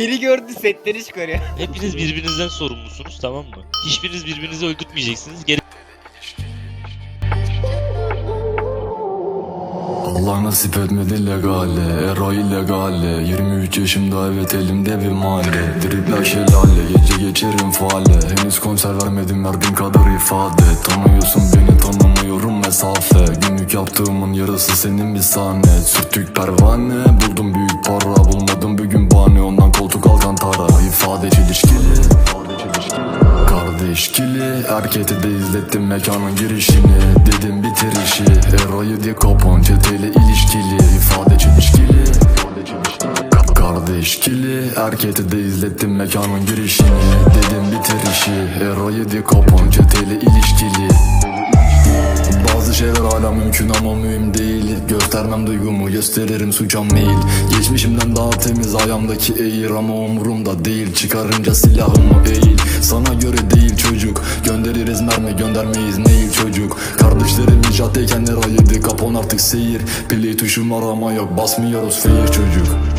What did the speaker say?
Biri gördü setleri çıkarıyor. Hepiniz birbirinizden sorumlusunuz tamam mı? Hiçbiriniz birbirinizi öldürtmeyeceksiniz. Geri Allah nasip etmedi legale Era illegale 23 yaşımda evet elimde bir mahalle Dripler şelale gece geçerim faale Henüz konser vermedim verdiğim kadar ifade Tanıyorsun beni tanımıyorum mesafe Günlük yaptığımın yarısı senin bir sahne. Sürttük pervane buldum büyük para Bulmadım bir gün bahane. Ondan koltuk alkantara İfade çelişkili. Kardeş kili Erkete de izlettim mekanın girişini. Dedim bitir işi Erayı di kapon çeteyle ilişkili. İfade çelişkili. Ka- Kardeş kili Erkete de izlettim mekanın girişini. Dedim bitir işi Erayı di kapon çeteyle ilişkili. şeyler hala mümkün ama mühim değil. Göstermem duygumu gösteririm suça meyil Geçmişimden daha temiz ayağımdaki eğir Ama umurumda değil. Çıkarınca silahımı eğil Sana göre değil çocuk. Göndeririz mermi göndermeyiz neyi çocuk. Kardeşlerim icattayken lira yedi Kapon artık seyir. Play tuşum arama yok basmıyoruz fair çocuk